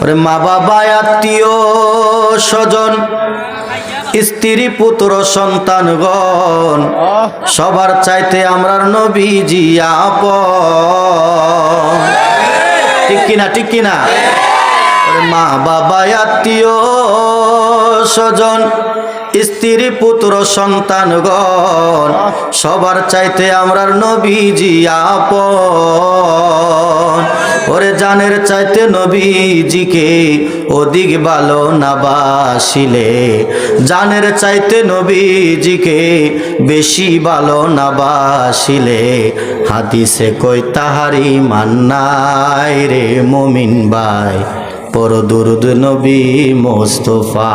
ওরে মা বাবা, আত্মীয় স্বজন, স্ত্রী, পুত্র সন্তানগণ সবার চাইতে আমরার নবীজি আপ ঠিক কিনা ঠিক কিনা? মা বাবা, আত্মীয় স্বজন স্ত্রী, পুত্র সন্তানগণ সবার চাইতে আমরার নবীজি আপন। ওরে জানের চাইতে নবীজিকে অধিক ভালো না বাসিলে জানের চাইতে নবীজিকে বেশি ভালো না বাসিলে হাদিসে কই তাহারি মান্নাই রে মমিন ভাই। পর দুরুদ নবী মোস্তফা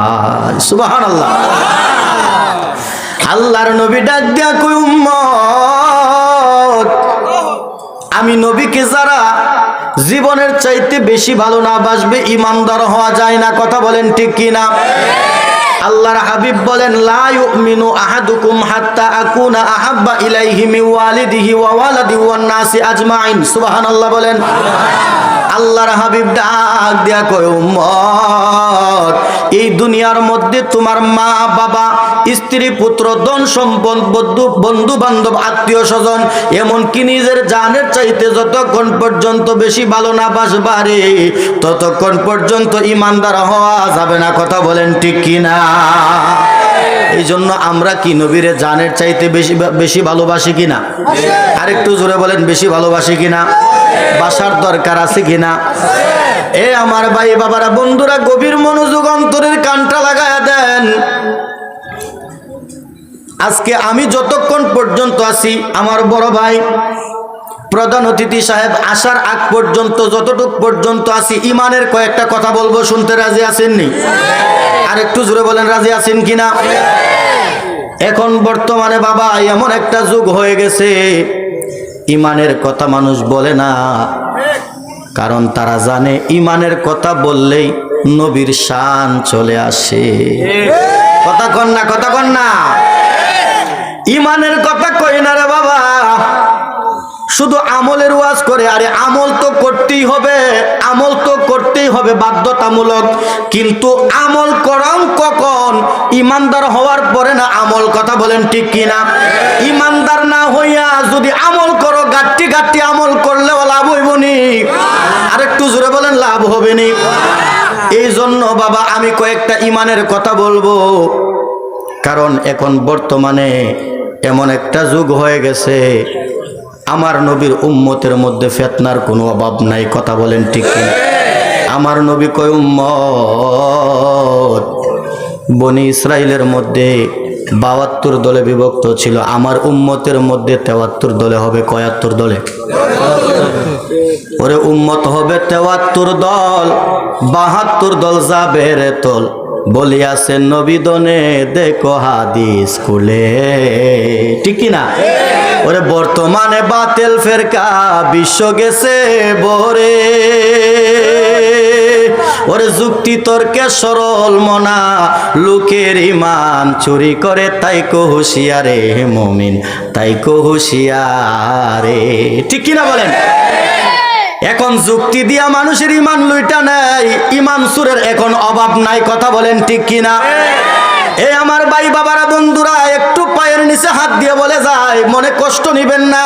সুবাহান আল্লাহ আল্লাহর নবী ডাক দিয়া কই উম্মত, আমি নবীকে যারা জীবনের চাইতে বেশি ভালো না বাসবে, ইমানদার হওয়া যায় না। কথা বলেন ঠিক কিনা আল্লাহর হাবিব বলেন, লা ইউমিনু আহাদুকুম হাত্তা আকুনা আহাব্বা ইলাইহি মিন ওয়ালিদিহি ওয়া ওয়ালাদিহি ওয়ান নাসি আজমাইন। সুবহানাল্লাহ বলেন। আল্লাহর হাবিব ডাক দিয়া কয়, উম্মত, এই দুনিয়ার মধ্যে তোমার মা, বাবা, স্ত্রী, পুত্র, ধন সম্পদ, বন্ধু বন্ধু বান্ধব আত্মীয় স্বজন, এমনকি নিজের জানের চাইতে যতক্ষণ পর্যন্ত বেশি ভালো না বাসবারে ততক্ষণ পর্যন্ত ইমানদার হওয়া যাবে না। কথা বলেন ঠিক কিনা এই জন্য আমরা কি নবীরে জানের চাইতে বেশি বেশি ভালোবাসি কিনা আরেকটু জোরে বলেন, বেশি ভালোবাসি কিনা বাসার দরকার আছে কিনা? এ আমার ভাই বাবারা, বন্ধুরা, গভীর মনোযোগ, অন্তরের কানটা লাগায়া দেন। আজকে আমি যতক্ষণ পর্যন্ত আছি, আমার বড় ভাই, প্রধান অতিথি সাহেব, আসার আগ পর্যন্ত, যতটুক পর্যন্ত আছি, ইমানের কয়েকটা কথা বলব, শুনতে রাজি আছেননি? আর একটু জোরে বলেন, রাজি আছেন কিনা? এখন বর্তমানে বাবা, এমন একটা যুগ হয়ে গেছে ইমানের কথা মানুষ বলে না। কারণ তারা জানে ইমানের কথা বললেই নবীর শান চলে আসে। কথা কন না, কথা কন না। ইমানের কথা কই না রে বাবা। শুধু আমলের ওয়াজ করে, আরে আমল তো করতেই হবে, আমল তো করতেই হবে, বাধ্যতামূলক। কিন্তু আমল করম কখন? ইমানদার হওয়ার পরে না আমল কথা বলেন ঠিক কিনা? ইমানদার না হইয়া যদি আমল করো গাট্টি গাট্টি আমল করলেও লাভ হইব নি। আর একটু জোরে বলেন, লাভ হবে নি। এই জন্য বাবা, আমি কয়েকটা ইমানের কথা বলব। কারণ এখন বর্তমানে এমন একটা যুগ হয়ে গেছে, আমার নবীর উম্মতের মধ্যে ফেতনার কোনো অভাব নাই, কথা বলেন ঠিক? আমার নবী কয়, উম্মত বনি ইসরায়েলের মধ্যে বাহাত্তর দলে বিভক্ত ছিল। আমার উম্মতের মধ্যে তেয়াত্তর দলে হবে কয়াত্তর দলে। ওরে উম্মত হবে তেয়াত্তর দল, বাহাত্তর দল যাবে রে তল। বলিয়াছেন নবীদনে দেখো হাদিস খুলে। ঠিক না ওরে বর্তমানে বাতেল ফেরকা, বিশ্ব গেছে বরে ওরে যুক্তি তর্কে সরল মনা। লোকের ইমান চুরি করে, তাই কো হুশিয়ারে মমিন, তাই কো হুশিয়ারে। ঠিক কিনা বলেন? এখন যুক্তি দিয়া মানুষের ইমান লুইটা নেই ইমান সুরের এখন অভাব নাই, কথা বলেন ঠিক কিনা? এই আমার ভাই বাবারা বন্ধুরা, একটু পায়ের নিচে হাত দিয়ে বলে যায়, মনে কষ্ট নিবেন না।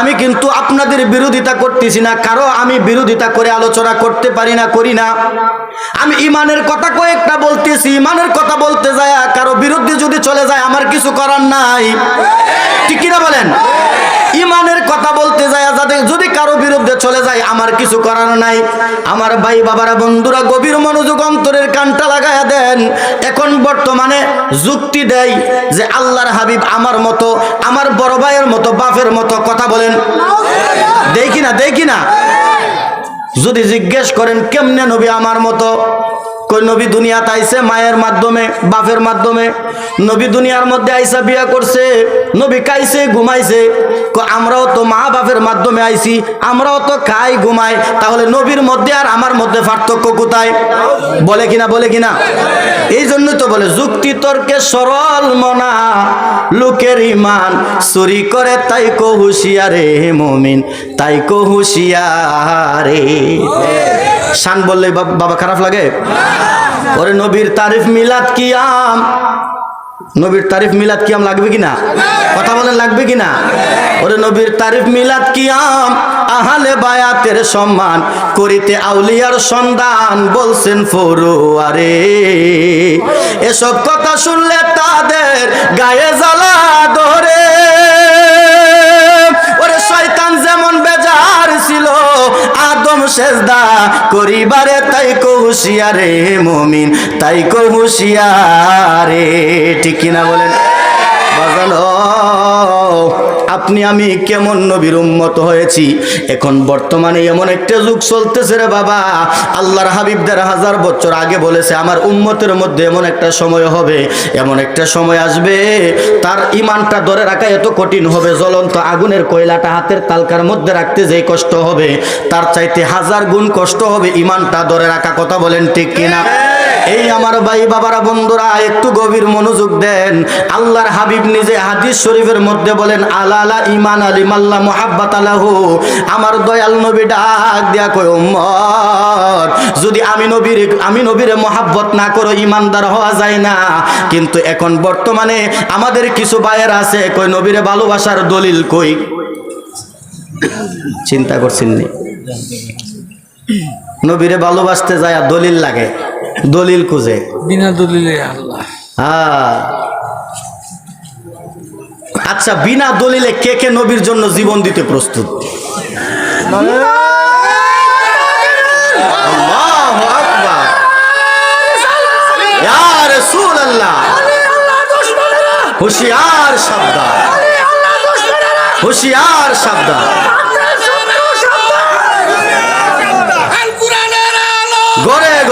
আমি কিন্তু আপনাদের বিরোধিতা করতেছি না, কারও আমি বিরোধিতা করে আলোচনা করতে পারি না, করি না। আমি ইমানের কথা কয়েকটা বলতেছি, ইমানের কথা বলতে যায় কারও বিরুদ্ধে যদি চলে যায়, আমার কিছু করার নাই। ঠিক কিনা বলেন? ইমানের কথা বলতে যায় যাদের যদি কারও বিরুদ্ধে চলে যায়, আমার কিছু করার নাই। আমার ভাই বাবারা, বন্ধুরা, গভীর মনোযোগ অন্তরের কানটা লাগায়া দেন। এখন বর্তমানে যুক্তি দেয় যে আল্লাহর হাবিব আমার মতো, আমার বড় ভাইয়ের মতো, বাপের মতো কথা বলেন। দেখি না দেখি না যদি জিজ্ঞেস করেন, কেমনে নবী আমার মতো? কই নবী দুনিয়াতে আইছে মায়ের মাধ্যমে, বাপের মাধ্যমে? নবী দুনিয়ার মধ্যে আইসা বিয়া করছে, নবী খাইছে, ঘুমাইছে। আমরাও তো মা বাপের মাধ্যমে আইছি, আমরাও তো খাই, ঘুমাই। তাহলে নবীর মধ্যে আর আমার মধ্যে পার্থক্য কোথায়? বলে কিনা বলে কিনা? এই জন্যই তো বলে, যুক্তি তর্কে সরল মনা, লোকের ইমান। চুরি করে তাই কো হুশিয়ারে মমিন, তাই কো হুশিয়ারে। শান বললে বাবা খারাপ লাগে? ওরে নবীর তারিফ মিলাদ কিয়াম। নবীর তারিফ মিলাদ কিয়াম লাগবে কিনা? কথা বলেন, লাগবে কিনা? ওরে নবীর তারিফ মিলাদ কিয়াম। আহালে বায়াতের সম্মান করিতে আউলিয়ার সন্ধান বলছেন ফরুয়ারে এসব কথা শুনলে তাদের গায়ে জ্বালা সেজদা করিবারে তাই কহুশিয়ারে মমিন তাই কহুশিয়ারে ঠিক কিনা বলেন? বাজানো আপনি, আমি কেমন নবীর উম্মত হয়েছি? এখন বর্তমানে এমন একটা যুগ চলতেছে রে বাবা। আল্লাহর হাবিব দেড় হাজার বছর আগে বলেছে, আমার উম্মতের মধ্যে এমন একটা সময় হবে, এমন একটা সময় আসবে। তার ইমানটা ধরে রাখা এত কঠিন হবে, জ্বলন্ত আগুনের কয়লাটা হাতের তালকার মধ্যে রাখতে যে কষ্ট হবে, তার চাইতে হাজার গুণ কষ্ট হবে ইমানটা ধরে রাখা। কথা বলেন ঠিক কিনা? এই আমার ভাই বাবারা, বন্ধুরা, একটু গভীর মনোযোগ দেন। আল্লাহর হাবিব নিজে হাদিস শরীফের মধ্যে বলেন, আলালা ইমান আলী মাল্লা মোহাব্বাত আলাহু। আমার দয়াল নবী ডাক দিয়া কয় যদি আমি নবীর আমি নবীর মহাব্বত না করো ইমানদার হওয়া যায় না। কিন্তু এখন বর্তমানে আমাদের কিছু ভাইয়ের আছে কই নবীরে ভালোবাসার দলিল কই? চিন্তা করছেন নি? নবীরে ভালোবাসতে যায় আর দলিল লাগে। দলিল খুঁজে। বিনা দলিলে আল্লাহ। হ্যাঁ। আচ্ছা বিনা দলিলে কে কে নবীর জন্য জীবন দিতে প্রস্তুত। হুশিয়ার সাবধান। হুশিয়ার সাবধান।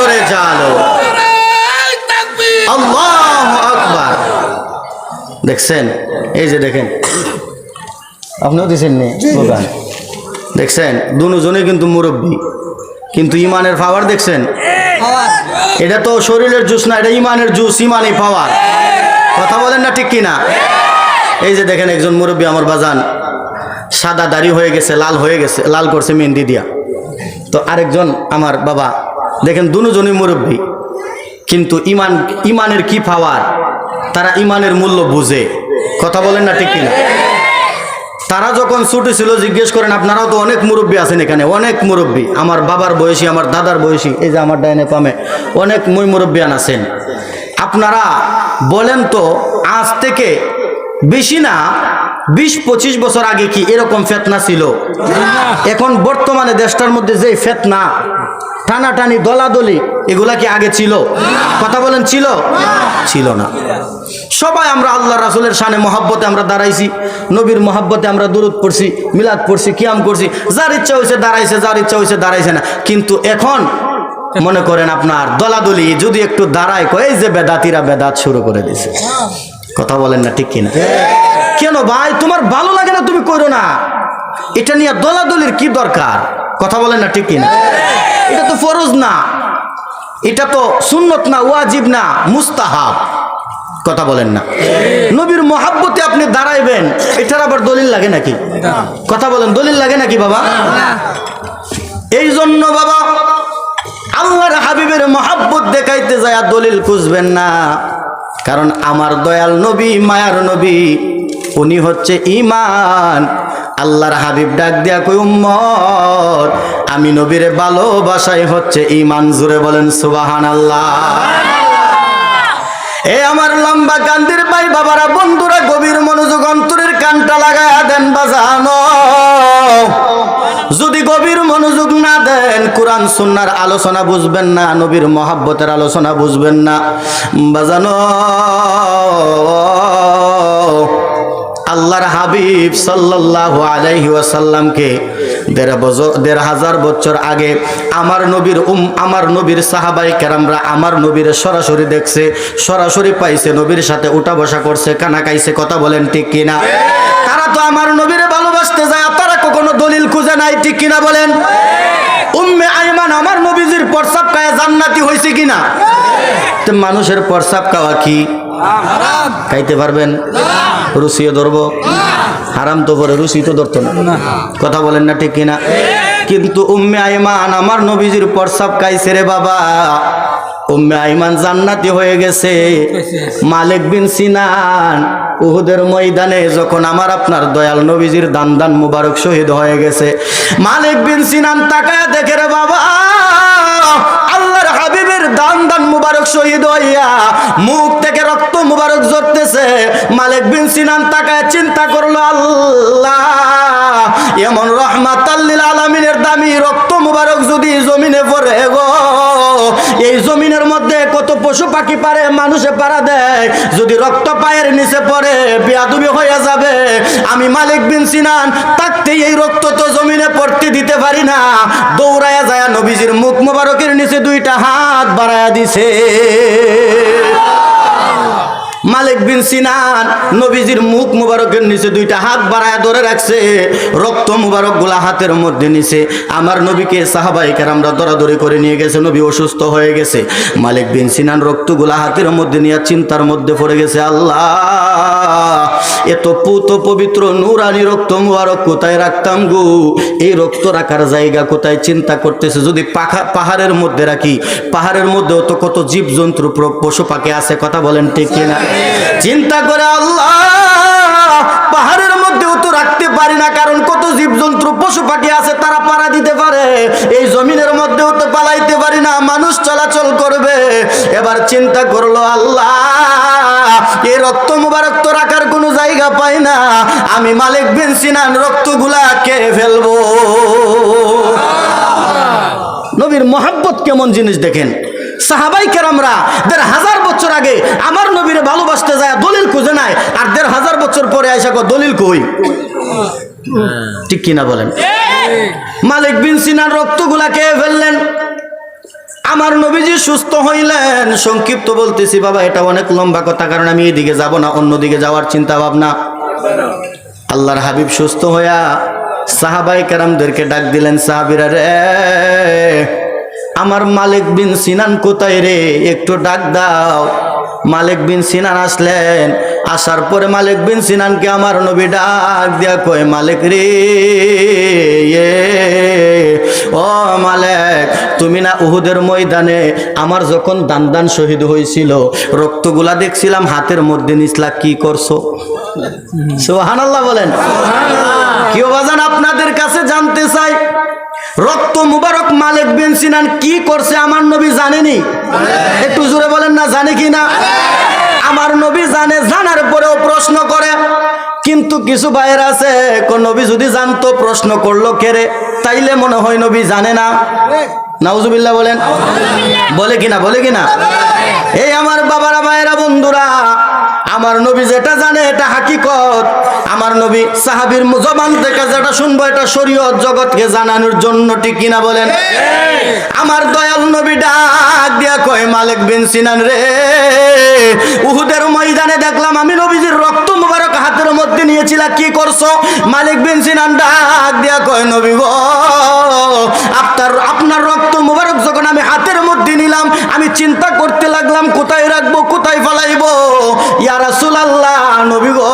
গড়ে জালো। আল্লাহ আকবার। দেখছেন? এই যে দেখেন। আপনিও দিচ্ছেন নি দেখছেন? দুজনে কিন্তু মুরব্বী। কিন্তু ইমানের পাওয়ার দেখছেন? এটা তো শরীরের জুস না এটা ইমানের জুস ইমানই পাওয়ার কথা বলেন না ঠিক কিনা? এই যে দেখেন একজন মুরব্বী আমার বাজান সাদা দাড়ি হয়ে গেছে লাল হয়ে গেছে লাল করছে মেহেন্দি দিয়া। তো আরেকজন আমার বাবা দেখেন দুজনই মুরব্বী, কিন্তু ইমান, ইমানের কি পাওয়ার তারা ইমানের মূল্য বুঝে। কথা বলেন না ঠিক কিনা? তারা যখন ছুটি ছিল, জিজ্ঞেস করেন, আপনারাও তো অনেক মুরব্বী আছেন এখানে, অনেক মুরব্বী। আমার বাবার বয়সী, আমার দাদার বয়সী, এই যে আমার ডাইনে পামে, অনেক মই মুরব্বিয়ান আছেন। আপনারা বলেন তো, আজ থেকে বেশি না বিশ পঁচিশ বছর আগে কি এরকম ফেতনা ছিল? এখন বর্তমানে দেশটার মধ্যে যে ফেতনা, টানাটানি, দলাদলি, এগুলা কি আগে ছিল? কথা বলেন, ছিল? ছিল না। সবাই আমরা আল্লাহ রাসুলের শানে মহাব্বতে আমরা দাঁড়াইছি, নবীর মহাব্বতে আমরা দূরত পড়ছি, মিলাদ পড়ছি, কিয়াম করছি। যার ইচ্ছা হয়েছে দাঁড়াইছে, যার ইচ্ছা হয়েছে দাঁড়াইছে না। কিন্তু এখন মনে করেন আপনার দলাদলি যদি একটু দাঁড়ায়, কয় যে বেদাতিরা বেদাত শুরু করে দিছে। কথা বলেন না, ঠিক কিনা? কেন ভাই, তোমার ভালো লাগে না, তুমি করো না। এটা নিয়ে দলাদলির কি দরকার? কথা বলেন না, ঠিক কিনা? এটা তো ফরজ না। এটা তো সুন্নত না, ওয়াজিব না, মুস্তাহাব। কথা বলেন না। নবীর মহাব্বতে আপনি দাঁড়াইবেন, এটার আবার দলিল লাগে নাকি? কথা বলেন, দলিল লাগে নাকি বাবা? এই জন্য বাবা, আল্লাহর হাবিবের মহাব্বত দেখাইতে যায় আর দলিল খুঁজবেন না। কারণ আমার দয়াল নবী, মায়ার নবী, উনি হচ্ছে ইমান আল্লাহর হাবিব ডাক দিয়া কই উম্মত, আমি নবীর ভালোবাসাই হচ্ছে ইমান জুড়ে বলেন সুবাহান আল্লাহ এ আমার লম্বা কান্দির ভাই, বাবারা, বন্ধুরা, গভীর মনোযোগ, অন্তরের কানটা লাগায়া দেন, বাজানো। যদি গভীর মনোযোগ না দেন কোরআন সুন্নার আলোচনা বুঝবেন না নবীর মহাব্বতের আলোচনা বুঝবেন না। বাজানো আল্লাহর হাবিব সাল্লাল্লাহু আলাইহি ওয়াসাল্লামকে দেড় বছর দেড় হাজার বছর আগে আমার নবীর উম আমার নবীর সাহাবাই কেরামরা আমার নবীর সরাসরি দেখছে সরাসরি পাইছে নবীর সাথে উঠা বসা করছে কানা খাইছে কথা বলেন ঠিক কিনা? তারা তো আমার নবীর ভালোবাসতে যায়। কখনো দলিল খুঁজে নাই, ঠিক কিনা বলেন? উম্মে আইমান, আমার নবীজির প্রসাব খায় জান্নাতি হয়েছে কিনা? মানুষের প্রসাব খাওয়া কি? খাইতে পারবেন? রুচিও ধরবো। হারাম তো করে রুচি তো ধরতো না। কথা বলেন না, ঠিক কিনা? কিন্তু উম্মে আইমান, আমার নবীজির প্রসাব খাইছে রে বাবা। উম্মে আইমান জান্নাতি হয়ে গেছে। মালিক বিন সিনান উহুদের ময়দানে যখন আমার আপনার দয়াল নবীজির দান দান মুবারক শহীদ হয়ে গেছে। মালিক বিন সিনান তাকায় দেখে রে বাবা, আল্লাহর হাবিবের দান দান মুবারক শহীদ হইয়া মুখ থেকে রক্ত মুবারক ঝরতেছে। মালিক বিন সিনান তাকায় চিন্তা করল, আল্লাহ, এমন রহমাত আল্লিল আলমিনের দামি রক্ত মুবারক যদি জমিনে পড়ে গো এই জমিনের মধ্যে কত পশু পাখি পারে, মানুষে পারা দেয়। যদি রক্ত পায়ের নিচে পড়ে, বেয়াদুবি হয়ে যাবে। আমি মালিক বিন সিনান থাকতেই এই রক্ত তো জমিনে পড়তে দিতে পারি না। দৌড়ায়া যায় নবীজির মুখ মোবারকের নিচে দুইটা হাত বাড়ায়া দিছে। মালিক বিন সিনান, নবীজির মুখ মুবারকের নিচে দুইটা হাত বাড়ায় ধরে রাখছে, রক্ত মুবারক গোলা হাতের মধ্যে নিছে। আমার নবীকে সাহাবাইকার আমরা দরাদরি করে নিয়ে গেছে, নবী অসুস্থ হয়ে গেছে। মালিক বিন সিনান রক্ত গোলা হাতের মধ্যে নিয়ে চিন্তার মধ্যে পড়ে গেছে, আল্লাহ। এত পুত পবিত্র নুরানি রক্ত মুবারক কোথায় রাখতাম গো? এই রক্ত রাখার জায়গা কোথায় চিন্তা করতেছে? যদি পাখা পাহাড়ের মধ্যে রাখি, পাহাড়ের মধ্যেও তো কত জীবজন্তু পশু পাখি আছে, কথা বলেন ঠিক কিনা? চিন্তা করে আল্লাহ না কারণ কত জীবজন্তু পশু পাখি আছে তারা পাড়া দিতে পারে। এই জমিনের মধ্যেও তো পালাইতে পারি না মানুষ চলাচল করবে। এবার চিন্তা করল আল্লাহ এই রক্ত মুবারক তো রাখার কোনো জায়গা পাই না। আমি মালিক বিন সিনান রক্তগুলা কে ফেলব। নবীর মহাব্বত কেমন জিনিস দেখেন? সাহাবাই কেরামরা দেড় হাজার বছর আগে আমার নবীরে ভালোবাসতে যায় দলিল খুঁজে নাই আর দেড় হাজার বছর পরে আইসা কো দলিল কই? ঠিক কিনা বলেন? মালিক বিন সিনার রক্তগুলা কে ফেললেন। আমার নবীজি সুস্থ হইলেন। সংক্ষিপ্ত বলতেছি বাবা এটা অনেক লম্বা কথা কারণ আমি এদিকে যাব না অন্যদিকে যাওয়ার চিন্তা ভাবনা আল্লাহর হাবিব সুস্থ হইয়া সাহাবাই কারামদেরকে ডাক দিলেন সাহাবিরা রে আমার মালিক বিন সিনান কোথায় রে? একটু ডাক দাও। মালিক বিন সিনান আসলেন। আসার পরে মালিক বিন সিনানকে আমার নবী ডাক দিয়া কয় মালিক রে এ, ও মালিক তুমি না উহুদের ময়দানে আমার যখন দান দান শহীদ হয়েছিল রক্তগুলা দেখছিলাম হাতের মধ্যে নিসলা কি করছ? সুবহানাল্লাহ বলেন। কেউ বাজান আপনাদের কাছে জানতে চাই রক্ত মুবারক মালিক বিন সিনান কি করছে আমার নবী জানেনি? একটু জোরে বলেন না জানে কি না? আমার নবী জানে জানার পরেও প্রশ্ন করে। কিন্তু কিছু বাইরে আছে কোন নবী যদি জানতো প্রশ্ন করল কেরে তাইলে মনে হয় নবী জানে না। নাউজুবিল্লাহ বলেন। বলে কিনা বলে কিনা এই আমার বাবারা মায়েরা বন্ধুরা আমার নবী যেটা জানে এটা হাকিকত। আমার নবী সাহাবির জবান থেকে যেটা শুনব এটা শরীয়ত জগৎকে জানানোর জন্য, ঠিক কিনা বলেন? আমার দয়াল নবী ডাক দিয়া কয়, মালিক বিন সিনান রে, উহুদের ময়দানে দেখলাম আমি নবীজির রক্ত মধ্যে নিয়েছিলাম কি করছ? মালিক বিন সিনান ডাক দিয়া কয়, নবী গো, আপনার আপনার রক্ত মুবারক যখন আমি হাতের মধ্যে নিলাম, আমি চিন্তা করতে লাগলাম, কোথায় রাখব, কোথায় ফেলাইবো? ইয়া রাসূলুল্লাহ, নবী গো,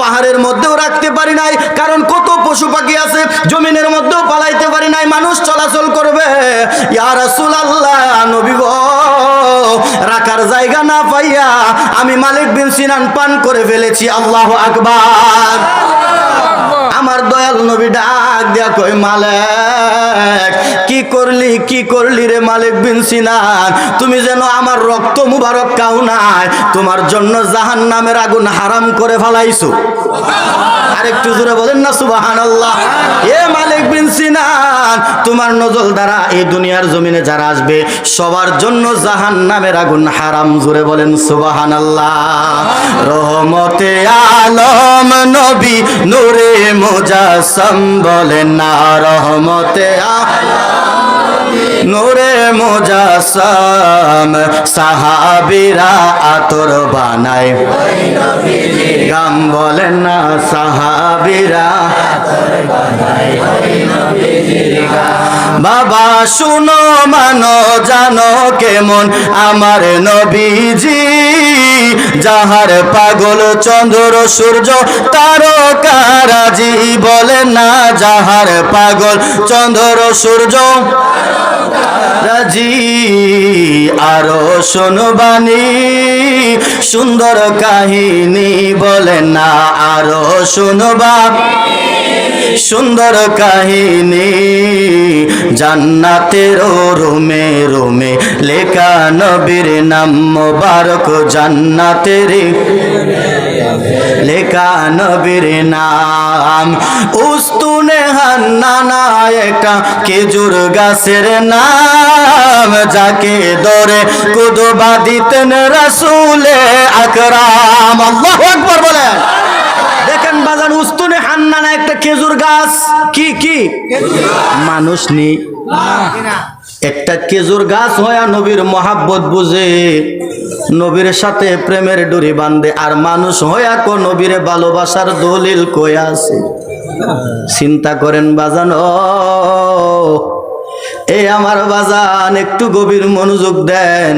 পাহাড়ের মধ্যেও রাখতে পারি নাই, কারণ কত পশু পাখি আছে, জমিনের মধ্যেও পালাইতে পারি নাই, মানুষ চলাচল করবে। ইয়া রাসূলুল্লাহ, নবী গো রাখার জায়গা না পাইয়া আমি মালিক বিন সিনান পান করে ফেলেছি, আল্লাহ আকবার। আমার দয়াল নবী ডাক দিয়া কই মালিক, কি করলি কি করলি রে মালিক বিন সিনান? তুমি যেন আমার রক্ত মুবারক কাউ নাই, তোমার জন্য জাহান নামের আগুন হারাম করে ফেলাইছো। আরেকটু জোরে বলেন না, সুবহানাল্লাহ। এ মালিক বিন সিনান, তোমার নজল দ্বারা এই দুনিয়ার জমিনে যারা আসবে, সবার জন্য জাহান নামের আগুন হারাম, জোরে বলেন সুবহানাল্লাহ। রহমতে আলম নবী নূরে মুজাসম বলেন না, রহমতে আলম। নূরে মুজাসম সাহাবিরা আতর বানায়। গাম বলেন না, সাহাবিরা বাবা, শুনো, মানো, জানো কেমন আমার নবীজি। যাহার পাগল চন্দ্র, সূর্য, তারকারাজি বলে না, যাহার পাগল চন্দ্র, সূর্য রাজি। আরও শোনবানি সুন্দর কাহিনী বলে না, আরও শুনবা সুন্দর কাহিনী, জান্নাতের রুমে রুমে লেখা নবীর নাম মোবারক, জান্নাতের লেখা নবীর নাম। উস্তুনে হান্নানা একটা খেজুর গাছের নাম, যাকে দরে কুদবা দিতেন রাসুলে আকরাম। আল্লাহু আকবার বলেন। দেখেন বাজান, উস্তুনে হান্নানা একটা খেজুর গাছ, কি কি? মানুষ নেই। একটা খেজুর গাছ হয়া নবীর মহাব্বত বুঝে। নবীর সাথে প্রেমের ডুরি বান্ধে আর মানুষ হয়া কো নবীরে ভালোবাসার দলিল কয়া আছে? চিন্তা করেন বাজান এই আমার বাজান, একটু গভীর মনোযোগ দেন।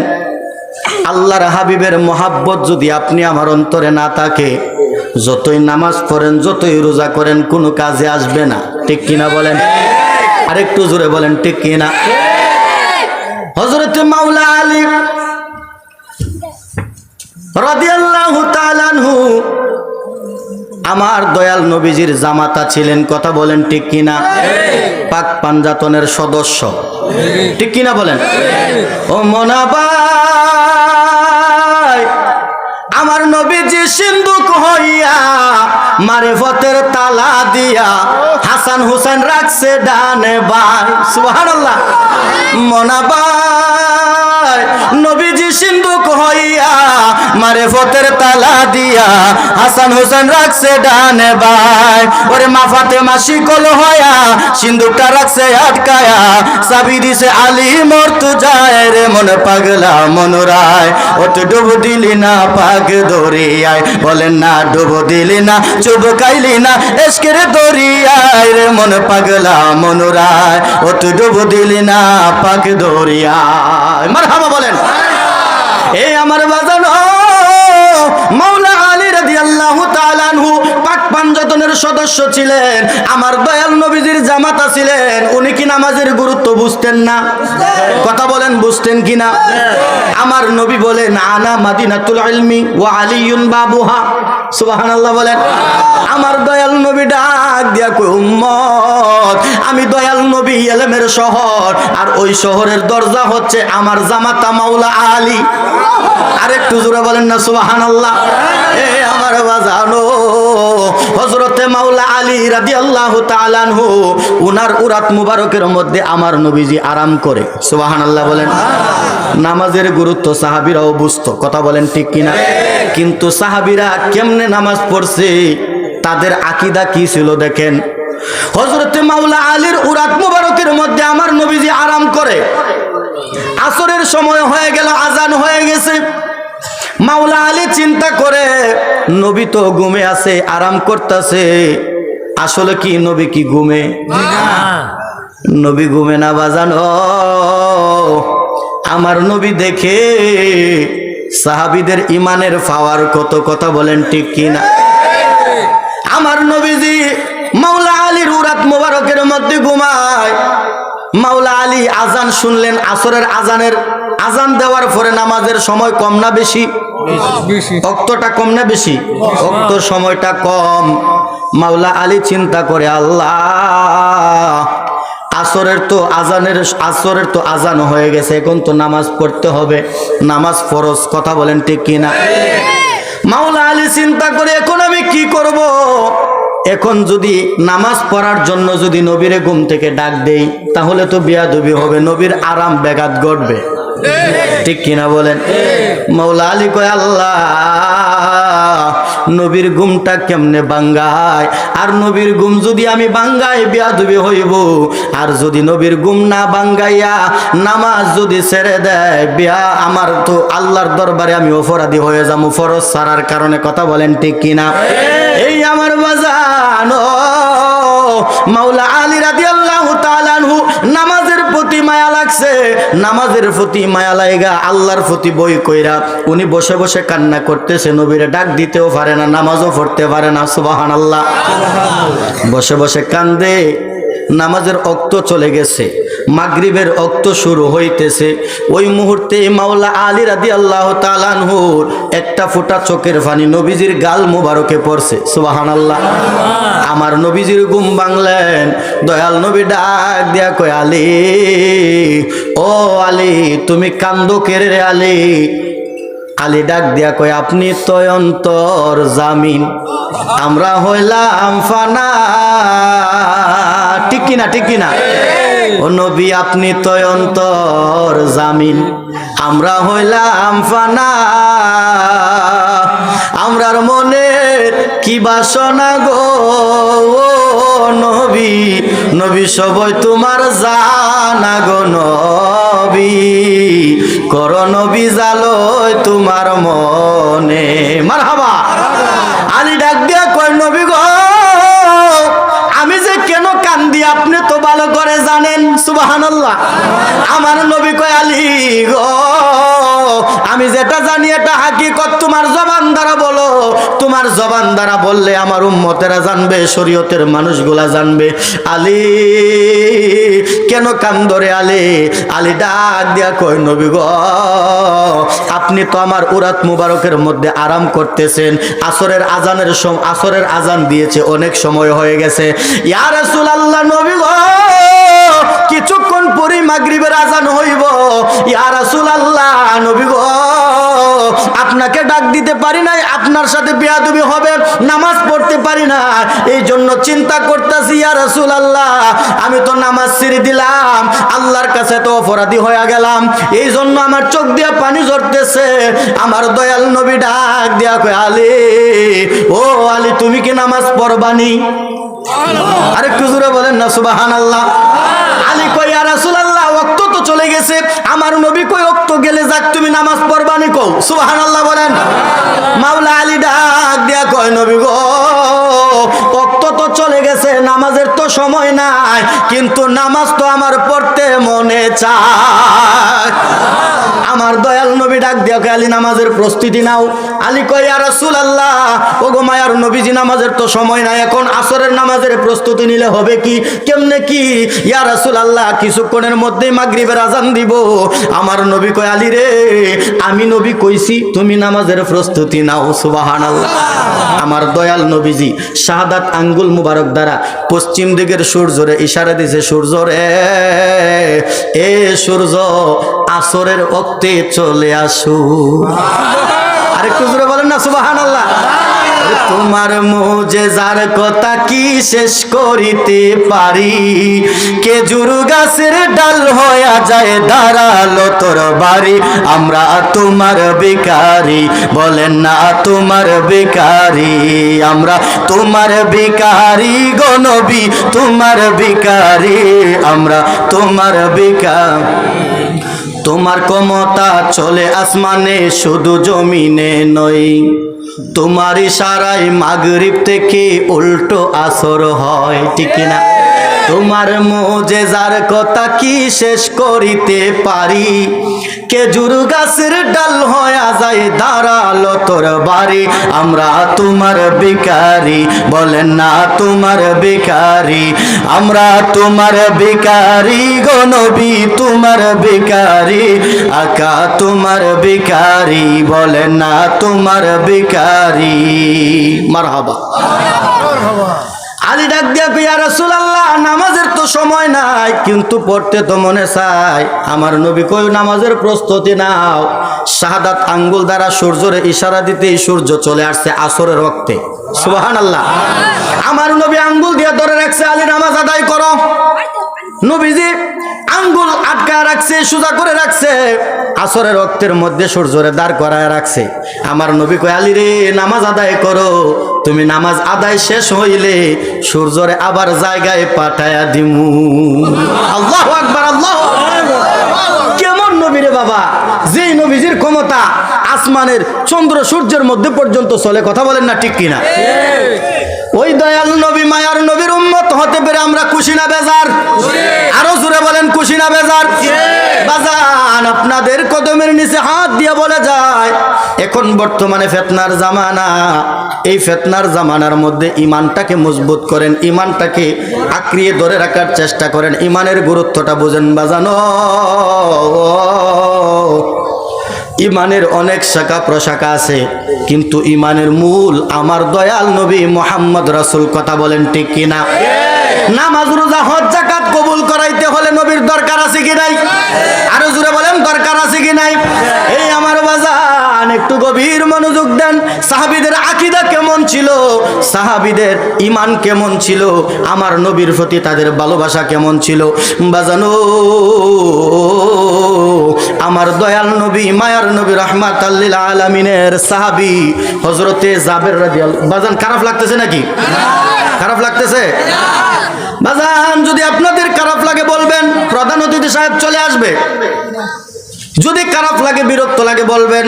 আল্লাহর হাবিবের মহাব্বত যদি আপনি আমার অন্তরে না থাকে, যতই নামাজ পড়েন, যতই রোজা করেন, কোনো কাজে আসবে না। ঠিক কিনা বলেন? আরেকটু জোরে বলেন, ঠিক কিনা? হজরত মাওলা আলী রাদিয়াল্লাহু আমার দয়াল নবীজির জামাতা ছিলেন কথা বলেন ঠিক কিনা? পাক পাঞ্জাতনের সদস্য। ঠিক কিনা বলেন? ও মনাবাই আমার নবীজি সিন্ধুক হইয়া মারেফতের তালা দিয়া হাসান হুসেন রাখছে ডানে বাই। সুবহানাল্লাহ। মনাবাই নবীজি হইয়া মারেফতের তালা দিয়া হাসান হুসেন রাখছে ডানে ওরে হয়া রাখছে আটকায়া। দিছে আলী মর্তু যায় রে মন পাগলা মনোরায়। ওতে ডুব দিলি না পাগ দরিয়ায়। বলেন না ডুব দিলি না, চুব কাইলি না এসকের দরিয়ায় রে মন পাগলা মনোরায়। ওতে ডুব দিলি না পাগ দরিয়ায়। মারহামা বলেন। এই আমার বাজানো মাওলা আলী রাদিয়াল্লাহু তাআলা আনহু পাক পাঞ্জাতনের সদস্য ছিলেন আমার দয়াল নবীজির জামাতা ছিলেন উনি কি নামাজের গুরুত্ব বুঝতেন না? কথা বলেন বুঝতেন কি না আমার নবী বলেন আনা মাদিনাতুল ইলমি ওয়া আলিয়ুন বাবুহা। সুবহানাল্লাহ বলেন। আমার দয়াল নবী ডাক দিয়া কই উম্মত, আমি দয়াল নবী এলেমের শহর, আর ওই শহরের দরজা হচ্ছে আমার জামাতা মাওলা আলী। আরেকটু জোরে বলেন না, সুবহানাল্লাহ। এ আমার বাজানো হযরতে মাওলা আলী রাদিয়াল্লাহু তাআলা আনহু, উনার উরাত মুবারকের মধ্যে আমার নবীজি আরাম করে। সুবহানাল্লাহ বলেন। নামাজের গুরুত্ব সাহাবীরাও বুঝতো। কথা বলেন ঠিক কিনা? কিন্তু সাহাবীরা কেমনে নামাজ পড়ছে? তাদের আকীদা কি ছিল দেখেন। হযরতে মাওলা আলীর উরাত মুবারকের মধ্যে আমার নবীজি আরাম করে। আসরের সময় হয়ে গেল আজান হয়ে গেছে। মাওলা আলী চিন্তা করে নবী তো ঘুমে আছে আরাম করতেছে। আসলে কি নবী কি ঘুমে? নবী ঘুমে না বাজানো। আমার নবী দেখে সাহাবিদের ইমানের পাওয়ার কত কথা বলেন ঠিক কিনা? আমার নবীজি মাওলা আলীর উরাত মোবারকের মধ্যে ঘুমায়। মাওলা আলী আজান শুনলেন আসরের আজানের আজান দেওয়ার পরে নামাজের সময় কম না বেশি? অক্তটা কম না বেশি? অক্তর সময়টা কম। মাওলা আলী চিন্তা করে আল্লাহ আসরের তো আজানের, আসরের তো আজান হয়ে গেছে, এখন তো নামাজ পড়তে হবে। নামাজ ফরজ, কথা বলেন ঠিক কিনা? মাওলা আলী চিন্তা করে, এখন আমি কি করব? এখন যদি নামাজ পড়ার জন্য যদি নবীরে ঘুম থেকে ডাক দেই, তাহলে তো বিয়াদবি হবে, নবীর আরাম ব্যাঘাত ঘটবে। ঠিক কিনা বলেন? মৌলা আলী কয় আল্লাহ নবীর গুমটা কেমনে বাঙ্গায় আর নবীর গুম যদি আমি বাঙ্গাই বিয়াদবি হইব। আর যদি নবীর গুম না বাঙ্গাইয়া নামাজ যদি ছেড়ে দেয় বিয়া আমার তো আল্লাহর দরবারে আমি অপরাধী হয়ে যাব। ফরজ ছাড়ার কারণে কথা বলেন ঠিক কিনা? এই আমার বাজানো রাখছে নামাজের প্রতি মায়া লাইগা, আল্লাহর প্রতি বই কইরা। উনি বসে বসে কান্না করতেছে, নবীরা ডাক দিতেও পারে না, নামাজও পড়তে পারে না সুবাহান আল্লাহ বসে বসে কান্দে। নামাজের অক্ত চলে গেছে, মাগরিবের অক্ত শুরু হইতেছে। ওই মুহূর্তে মাওলা আলী রাদি আল্লাহ তালানহুর একটা ফোঁটা চোখের ফানি নবীজির গাল মুবারকে পড়ছে সুবাহান আল্লাহ আমার নবীজির গুম বাংলেন দয়াল নবী ডাক দিয়া কয়, আলী, ও আলী, তুমি কান্দো কেরে রে আলী? আলী ডাক দিয়া কয়, আপনি তয়ন্তর জামিন, আমরা হইলাম ফানা। ঠিক কিনা ঠিক কিনা? ও নবী, আপনি তো অন্তর জামিন। আমরা হইলাম ফানা। আমরার মনে কি বাসনা গো? নবী নবী সবই তোমার জানা গো নবী। কর নবী জালয় তোমার মনে। মারহাবা। আলী ডাক দিয়া কয়, নবী গো জানেন? সুবহানাল্লাহ। আমার নবী কয়, আলী গো, আমি যেটা জানি এটা হাকিকত। তোমার জবান দ্বারা বলো। তোমার জবান দ্বারা বললে আমার উম্মতেরা জানবে, শরীয়তের মানুষগুলা জানবে। আলী, কেন কান্দরে আলী? আলী ডাক দিয়া কয়, নবী গো, আপনি তো আমার উরাত মুবারকের মধ্যে আরাম করতেছেন। আসরের আজানের আসরের আজান দিয়েছে, অনেক সময় হয়ে গেছে। ইয়া রাসূলুল্লাহ, নবী গো পরে মাগরিবের আজান হইব, ইয়া রাসূলুল্লাহ, নবী গো, আপনাকে ডাক দিতে পারি নাই, আপনার সাথে বেয়াদবি হবে, নামাজ পড়তে পারি না এই জন্য চিন্তা করতেছি, ইয়া রাসূলুল্লাহ, আমি তো নামাজ ছেড়ে দিলাম, আল্লাহর কাছে তো অপরাধী হয়ে গেলাম এই জন্য আমার চোখ দিয়ে পানি ঝরতেছে, আমার দয়াল নবী ডাক দিয়া কয়, আলী, ও আলী, তুমি কি নামাজ পড়বানি? আরে কুজুরে বলেন না সুবাহান আল্লাহ চলে গেছে। আমার নবী কই ওক্ত গেলে যাক, তুমি নামাজ পড়বানি কও সুবাহান আল্লাহ বলেন। মাওলা আলী ডাক দিয়া কয়, নবী গো অক্ত তো চলে গেছে, নামাজের তো সময় নাই, কিন্তু নামাজ তো আমার পড়তে মনে চায়। আমার দয়াল নবী ডাক কয়, আলী নামাজের প্রস্তুতি নাও। আলী কয় আর রাসূল আল্লাহ ও গো মায়ার নবীজি নামাজের তো সময় নাই এখন আসরের নামাজের প্রস্তুতি নিলে হবে কি? কেমনে কি? ইয়া রাসূল আল্লাহ কিছুক্ষণের মধ্যেই মাগরিবের আজান দিব। আমার নবী কয় আলী রে আমি নবী কইছি তুমি নামাজের প্রস্তুতি নাও সুবহানাল্লাহ। আমার দয়াল নবীজি শাহাদাত আঙ্গুল মুবারক দ্বারা পশ্চিম দিকের সূর্যরে ইশারা দিছে সূর্য রে এ সূর্য আসরের অক্তে চলে আসু। আরেকটু জোরে বলেন না সুবাহান আল্লাহ তোমার মোজেজার কথা কি শেষ করিতে পারি? খেজুর গাছের ডাল হয়ে যায় দাঁড়াল তোর বাড়ি। আমরা তোমার বেকারি বলেন না তোমার বেকারি আমরা তোমার বেকারি গনবী তোমার বেকারি আমরা তোমার বেকার তোমার কমতা চলে আসমানে, শুধু জমিনে নই তোমার ইশারায় মাগরিব থেকে উল্টো আসর হয়, ঠিক না তোমার মোজেজার কথা কি শেষ করিতে পারি? খেজুর গাছের ডাল হয়ে যায় দাঁড়াল তোর বাড়ি। আমরা তোমার বেকারি বলেন না তোমার বেকারি আমরা তোমার বেকারি গনবী তোমার বেকারি আকা তোমার বেকারি বলেন না তোমার বেকারি মারহাবা। আলী ডাক দিয়া কইয়া রাসূলুল্লাহ, নামাজের তো সময় নাই, কিন্তু পড়তে তো মনে চাই আমার নবী কই নামাজের প্রস্তুতি নাও। শাহাদাত আঙ্গুল দ্বারা সূর্যরে ইশারা দিতেই সূর্য চলে আসছে আসরের রক্তে। সুবহানাল্লাহ। আমার নবী আঙ্গুল দিয়ে ধরে রাখছে, আলী, নামাজ আদায় করো। নবীজি আঙ্গুল আটকায় রাখছে, সোজা করে রাখছে। আসরের রক্তের মধ্যে সূর্যরে দাঁড় করায় রাখছে। আমার নবী কয়, আলী রে, নামাজ আদায় করো। তুমি নামাজ আদায় শেষ হইলে সূর্যরে আবার জায়গায় পাঠায়া দিমু। আল্লাহ আকবার, আল্লাহ কেমন নবী রে বাবা? যেই নবীজির ক্ষমতা আসমানের চন্দ্র সূর্যের মধ্যে পর্যন্ত চলে, কথা বলেন না ঠিক কিনা? ওই দয়াল নবী, মায়ার নবীর উম্মত হতে পেরে আমরা খুশি না বেজার? আরও জোরে বলেন, খুশি না বেজার? বাজান আপনাদের কদমের নিচে হাত দিয়ে বলে যায়, এখন বর্তমানে ফেতনার জামানা। এই ফেতনার জামানার মধ্যে ইমানটাকে মজবুত করেন, ইমানটাকে আঁকড়িয়ে ধরে রাখার চেষ্টা করেন। ইমানের গুরুত্বটা বোঝেন বাজানো। ইমানের অনেক শাখা প্রশাখা আছে, কিন্তু ইমানের মূল আমার দয়াল নবী মোহাম্মদ রাসুল কথা বলেন ঠিক কিনা? নামাজ, রোজা, হজ জাকাত কবুল করাইতে হলে নবীর দরকার আছে কি নাই? আরও জুড়ে বলেন, দরকার আছে কি নাই? বাজান একটু গভীর মনোযোগ দেন। সাহাবিদের আকিদা কেমন ছিল? সাহাবিদের ইমান কেমন ছিল? আমার নবীর প্রতি তাদের ভালোবাসা কেমন ছিল? বাজানো, আমার দয়াল নবী, মায়ার নবী রহমাত আল্লিল আলমিনের সাহাবি হজরতে জাবের রাজিয়াল বাজান, খারাপ লাগতেছে নাকি? খারাপ লাগতেছে? বাজান, যদি আপনাদের খারাপ লাগে বলবেন, প্রধান অতিথি সাহেব চলে আসবে। যদি খারাপ লাগে বিরক্ত লাগে বলবেন।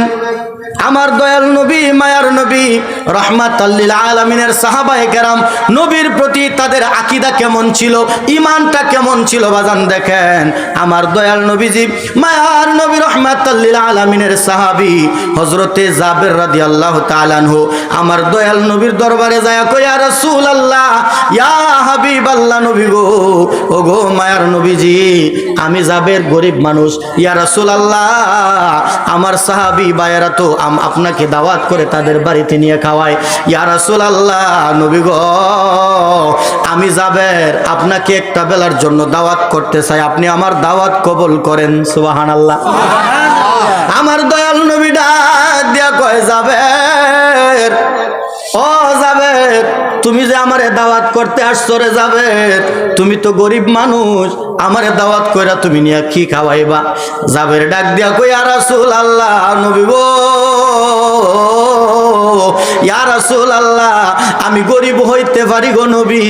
আমার দয়াল নবী, মায়ার নবী রহমাত আল্লিল আলমিনের সাহাবায়ে কেরাম, নবীর প্রতি তাদের আকিদা কেমন ছিল ইমানটা কেমন ছিল বাজান দেখেন। আমার দয়াল নবীজি, মায়ার নবী রহমাতাল্লিল আলমিনের সাহাবি হজরতে জাবের রাদি আল্লাহ তালানহু আমার দয়াল নবীর দরবারে যায় কয়া রসুল আল্লাহ ইয়া হাবিব আল্লাহ নবী গো ও গো মায়ার নবীজি, আমি জাবের গরিব মানুষ, ইয়া রসুল আল্লাহ আমার সাহাবি বায়েরা তো আপনাকে দাওয়াত করে তাদের বাড়িতে নিয়ে খাওয়ায়। ইয়া রসুল আল্লাহ নবী গো আমি যাবের আপনাকে একটা বেলার জন্য দাওয়াত করতে চাই। আপনি আমার দাওয়াত কবল করেন সুবাহান আল্লাহ আমার দয়াল নবী ডাক দিয়া কয় যাবের ও যাবে তুমি যে আমারে দাওয়াত করতে আসছো রে যাবের তুমি তো গরিব মানুষ, আমারে দাওয়াত কইরা তুমি নিয়া কি খাওয়াইবা? যাবের ডাক দিয়া কই আর রাসূল আল্লাহ নবী আল্লাহ আমি গরিব হইতে পারি গো নবী।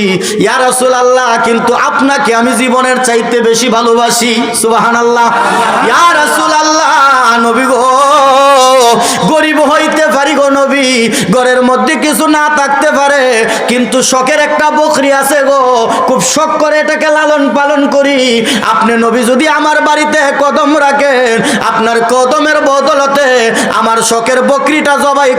ইয়া রাসূল আল্লাহ কিন্তু আপনাকে আমি জীবনের চাইতে বেশি ভালোবাসি। সুবহানাল্লাহ। ইয়া রাসূল আল্লাহ নবী গো, গরিব হইতে পারি গো নবী। ঘরের মধ্যে কিছু না থাকতে পারে, কিন্তু শখের একটা বকরি আছে গো। খুব শখ করে এটাকে লালন পালন করি। আপনি নবী, যদি আমার বাড়িতে কদম রাখেন, আপনার কদমের বদলতে আমার শখের বকরিটা জবাই